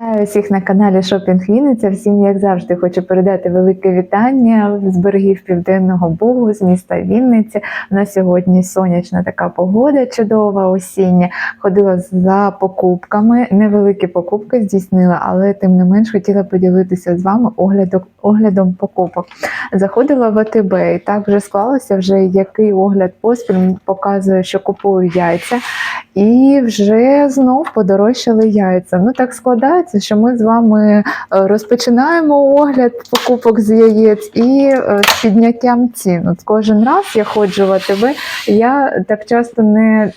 Вітаю всіх на каналі Шопінг Вінниця. Всім, як завжди, хочу передати велике вітання з берегів Південного Бугу, з міста Вінниці. У нас сьогодні сонячна така погода, чудова осіння. Ходила за покупками. Невеликі покупки здійснила, але тим не менш хотіла поділитися з вами оглядом, оглядом покупок. Заходила в АТБ і так вже склалося, вже який огляд поспіль показує, що купую яйця. І вже знов подорожчали яйця. Ну так складається, що ми з вами е, розпочинаємо огляд покупок з яєць і е, з підняттям цін. От кожен раз я ходжу в АТБ, я так часто не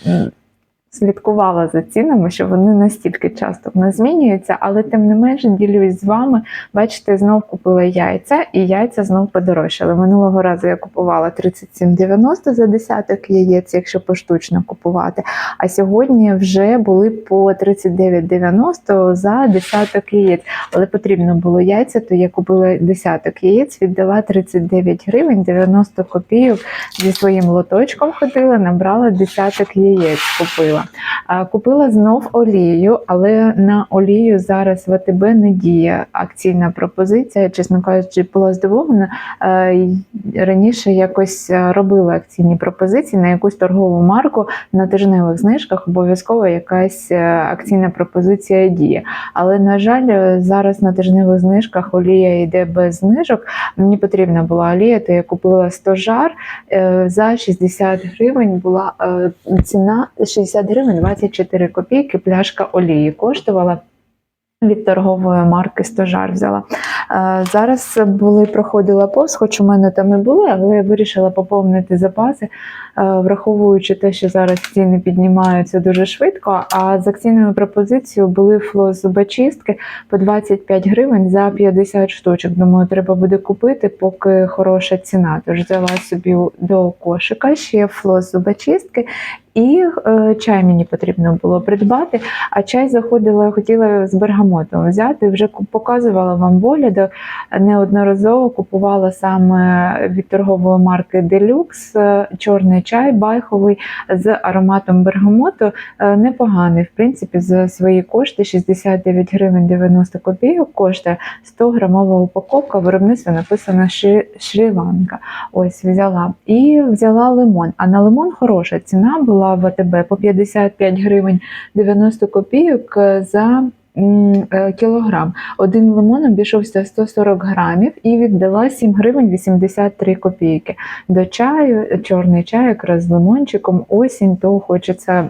слідкувала за цінами, що вони настільки часто нас змінюються, але тим не менш ділюсь з вами. Бачите, знов купила яйця, і яйця знов подорожчали. Минулого разу я купувала 37,90 за десяток яєць, якщо поштучно купувати. А сьогодні вже були по 39,90 за десяток яєць. Але потрібно було яйця, то я купила десяток яєць, віддала 39 гривень 90 копійок зі своїм лоточком ходила, набрала десяток яєць. Купила. А, Купила знов олію, але на олію зараз в АТБ не діє акційна пропозиція. Чесно кажучи, була здивована. Раніше якось робила акційні пропозиції на якусь торгову марку на тижневих знижках. Обов'язково якась е, акційна пропозиція діє. Але на жаль, е, зараз на тижневих знижках олія йде без знижок. Мені потрібна була олія, то я купила 100 жар е, за 60 гривень. Була ціна 60 гривень 24 копійки. Пляшка олії коштувала. Від торгової марки Стожар взяла. Е, Зараз були проходила повз, хоч у мене там і були, але я вирішила поповнити запаси, е, враховуючи те, що зараз ціни піднімаються дуже швидко. А з акційною пропозицією були флос зубочистки по 25 гривень за 50 штучок. Думаю, треба буде купити, поки хороша ціна. Тож взяла собі до кошика ще флос зубочистки. І е, чай мені потрібно було придбати. А чай заходила, хотіла з бергамотом взяти. Вже показувала вам в оглядах. Неодноразово купувала саме від торгової марки е, чорний чай байховий з ароматом бергамоту. Е, Непоганий, в принципі, за свої кошти 69 гривень 90 копійок коштує 100 грамова упаковка. Виробництво написано Шрі- Шрі-Ланка. Ось взяла. І взяла лимон. А на лимон хороша ціна була в АТБ по 55 гривень 90 копійок е, за е, кілограм. Один лимон обійшовся 140 грамів і віддала 7 гривень 83 копійки. До чаю, чорний чай якраз з лимончиком, осінь, то хочеться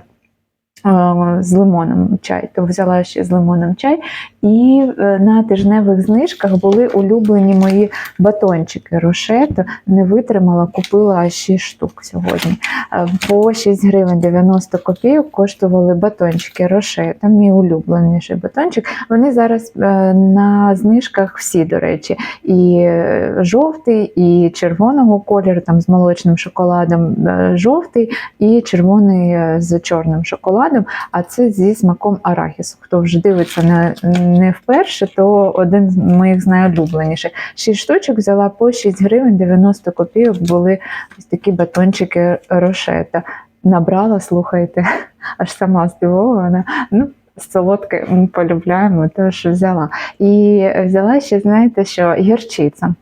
з лимоном чай, то взяла ще з лимоном чай. І е, на тижневих знижках були улюблені мої батончики. Рошето не витримала, купила аж 6 штук сьогодні. Е, По 6 гривень 90 копійок коштували батончики Рошето, мій улюбленіший батончик. Вони зараз е, на знижках всі, до речі, і е, жовтий, і червоного кольору, там з молочним шоколадом е, жовтий, і червоний е, з чорним шоколадом. А це зі смаком арахісу. Хто вже дивиться на не вперше, то один з моїх з найулюбленіших. Шість штучок взяла по 6 гривень 90 копійок. Були ось такі батончики рошета. Набрала, слухайте, аж сама здивована. Ну, солодке полюбляємо, тож взяла. І взяла ще, знаєте, що гірчиця.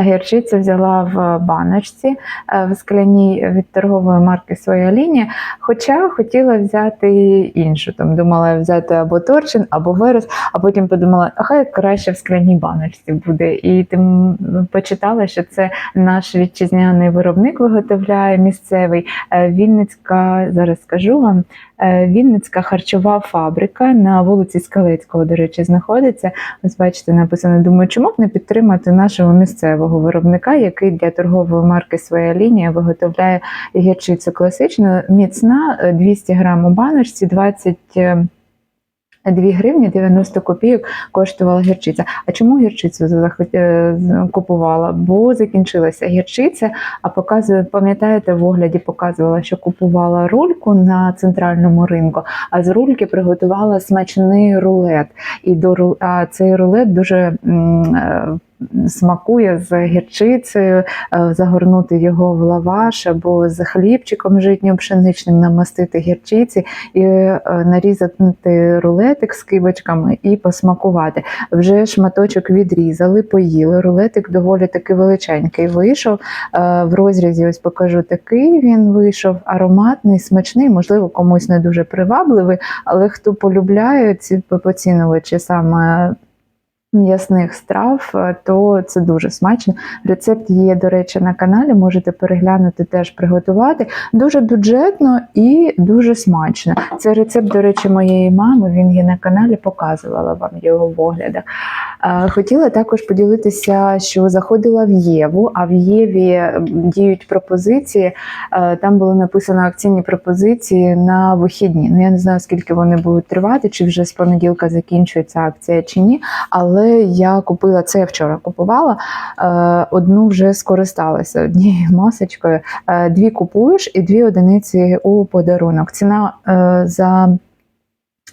Гірчицю взяла в баночці е, в скляній від торгової марки Своя лінія. Хоча хотіла взяти іншу. Там думала взяти або торчин, або верес, а потім подумала, а хай краще в скляній баночці буде. І тим почитала, що це наш вітчизняний виробник виготовляє місцевий. Е, Вінницька, зараз скажу вам, Вінницька харчова фабрика на вулиці Скалецького, до речі, знаходиться. Ось бачите, написано. Думаю, чому б не підтримати нашого місцевого виробника, який для торгової марки своя лінія виготовляє гірчицю класичну, міцна, е, 200 грам у баночці, 20 е, 2 гривні 90 копійок коштувала гірчиця. А чому гірчицю е, купувала? Бо закінчилася гірчиця, а показує, пам'ятаєте, в огляді показувала, що купувала рульку на центральному ринку, а з рульки приготувала смачний рулет. І до а цей рулет дуже е, смакує з гірчицею, е, загорнути його в лаваш або з хлібчиком житньо пшеничним, намастити гірчиці і е, нарізати рулетик з кибочками і посмакувати. Вже шматочок відрізали, поїли. Рулетик доволі таки величенький вийшов. Е, В розрізі ось покажу такий він вийшов ароматний, смачний, можливо, комусь не дуже привабливий, але хто полюбляє ці поцінувачі саме м'ясних страв, е, то це дуже смачно. Рецепт є, до речі, на каналі. Можете переглянути, теж приготувати. Дуже бюджетно і дуже смачно. Це рецепт, до речі, моєї мами. Він є на каналі, показувала вам його в оглядах. Е, Хотіла також поділитися, що заходила в Єву, а в Єві діють пропозиції. Е, Там було написано акційні пропозиції на вихідні. Ну я не знаю, скільки вони будуть тривати, чи вже з понеділка закінчується акція чи ні. Але я купила це я вчора купувала. е, Одну вже скористалася однією масочкою. Е, Дві купуєш і дві одиниці у подарунок. Ціна е, за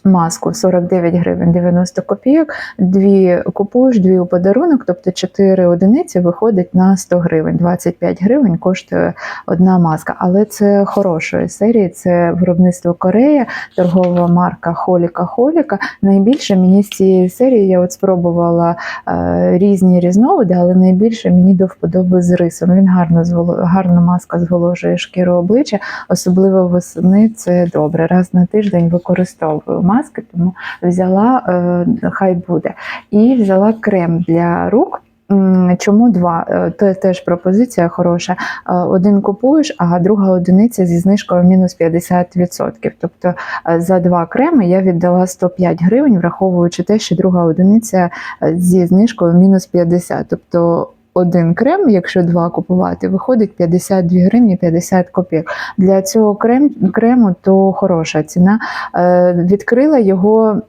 маску 49 гривень 90 копійок. Дві купуєш, дві у подарунок, тобто 4 одиниці виходить на 100 гривень. 25 гривень коштує одна маска. Але це хорошої серії. Це виробництво Корея, торгова марка Холіка Холіка. Найбільше мені з цієї серії я от спробувала е, різні різновиди, але найбільше мені до вподоби з рисом. Він гарно гарно маска зволожує шкіру обличчя, особливо восени це добре. Раз на тиждень використовую маски, тому взяла, е, хай буде. І взяла крем для рук. Чому два? Це теж пропозиція хороша. Е, Один купуєш, а друга одиниця зі знижкою мінус 50%. Тобто е, за два креми я віддала 105 гривень, враховуючи те, що друга одиниця зі знижкою мінус 50. Тобто один крем, якщо два купувати, виходить 52 гривні 50 копійок. Для цього крем, крему то хороша ціна. Е, Відкрила його.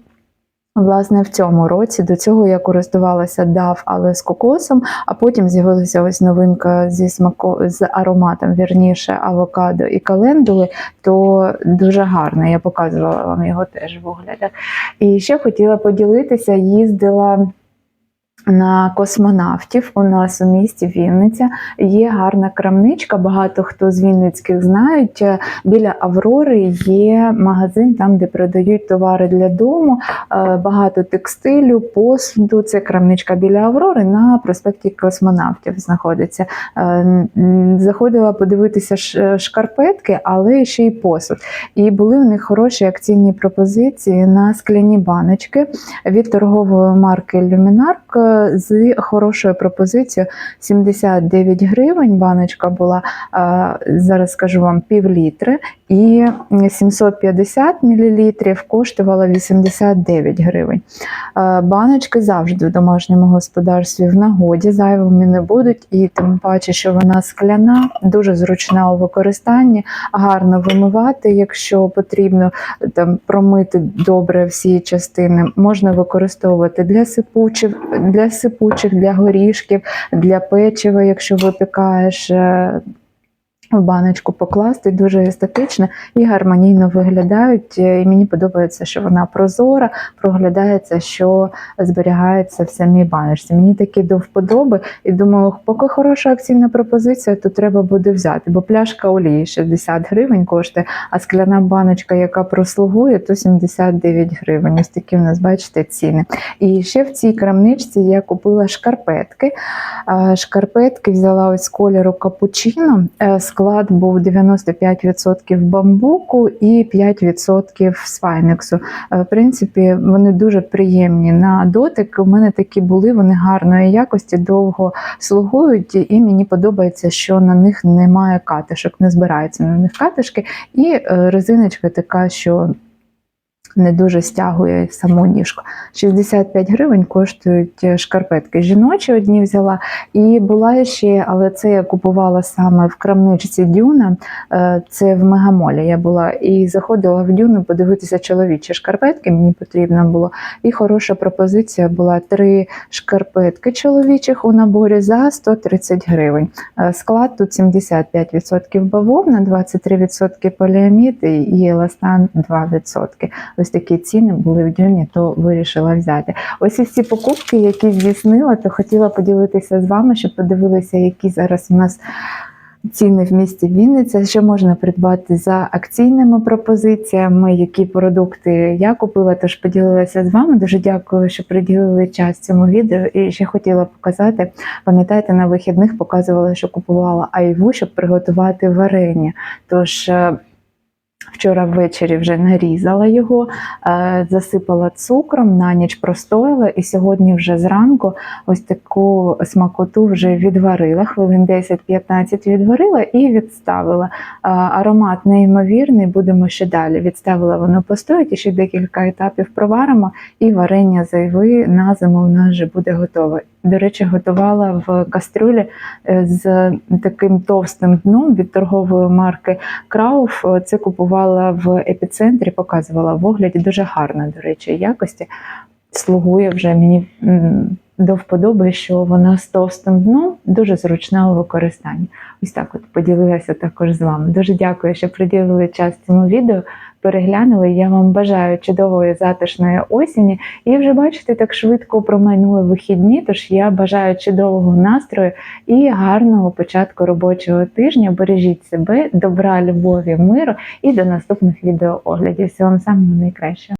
Власне, в цьому році до цього я користувалася DAV, але з кокосом, а потім з'явилася ось новинка зі смако з ароматом, вірніше, авокадо і календули, то дуже гарно. Я показувала вам його теж в оглядах. І ще хотіла поділитися, їздила. На космонавтів у нас у місті Вінниця є гарна крамничка. Багато хто з Вінницьких знають. Е, Біля Аврори є магазин, там де продають товари для дому, е, багато текстилю, посуду. Це крамничка біля Аврори на проспекті космонавтів знаходиться. Е, Заходила подивитися шкарпетки, але ще й посуд. І були в них хороші акційні пропозиції на скляні баночки від торгової марки е, з хорошою пропозицією 79 гривень. Баночка була зараз скажу вам пів літри, і 750 мл коштувала 89 гривень. Баночки завжди в домашньому господарстві в нагоді зайвими не будуть, і тим паче, що вона скляна, дуже зручна у використанні, гарно вимивати, якщо потрібно там промити добре всі частини. Можна використовувати для сипучих, для сипучих, для горішків, для печива, якщо випікаєш. В баночку покласти дуже естетично і гармонійно виглядають. Е, І мені подобається, що вона прозора, проглядається, що зберігається в самій баночці. Мені такі до вподоби, і думаю, поки хороша акційна пропозиція, то треба буде взяти, бо пляшка олії 60 гривень коштує, а скляна баночка, яка прослугує, то 79 гривень. Ось такі в нас, бачите, ціни. І ще в цій крамничці я купила шкарпетки. Шкарпетки взяла ось кольору капучино. Е, Склад був 95% бамбуку і 5% свайнексу. Е, В принципі, вони дуже приємні на дотик. У мене такі були, вони гарної якості, довго слугують, і мені подобається, що на них немає катишок, не збираються на них катишки. І е, резиночка така, що не дуже стягує саму ніжку. 65 гривень коштують е, шкарпетки. Жіночі одні взяла. І була ще, але це я купувала саме в крамничці Дюна. Е, Це в Мегамолі я була і заходила в Дюну подивитися чоловічі шкарпетки. Мені потрібно було. І хороша пропозиція була три шкарпетки чоловічих у наборі за 130 гривень. Е, Склад тут 75% бавовна, 23% поліамід і еластан 2%. Ось такі ціни були в дюні, то вирішила взяти. Ось і всі покупки, які здійснила, то хотіла поділитися з вами, щоб подивилися, які зараз у нас. Ціни в місті Вінниця, що можна придбати за акційними пропозиціями, які продукти я купила, тож поділилася з вами. Дуже дякую, що приділили час цьому відео. І ще хотіла показати. Пам'ятаєте, на вихідних показувала, що купувала айву, щоб приготувати варення. Тож е, вчора ввечері вже нарізала його, е, засипала цукром, на ніч простояла, і сьогодні вже зранку ось таку смакоту вже відварила. Хвилин 10-15 відварила і відставила. Аромат неймовірний, будемо ще далі. Відставила воно постоїть, і ще декілька етапів проваримо, і варення зайви на зиму в нас вже буде готове. До речі, готувала в кастрюлі е, з таким товстим дном від торгової марки Крауф. Е, Це купувала в епіцентрі, показувала в огляді. Дуже гарна, до речі, якості. Слугує вже мені до вподоби, що вона з товстим дном дуже зручна у використанні. Ось так от поділилася також з вами. Дуже дякую, що приділили час цьому відео. Переглянули. Я вам бажаю чудової затишної осені. І вже бачите, так швидко промайнули вихідні. Тож я бажаю чудового настрою і гарного початку робочого тижня. Бережіть себе, добра, любові, миру і до наступних відеооглядів. Всього вам самого найкращого.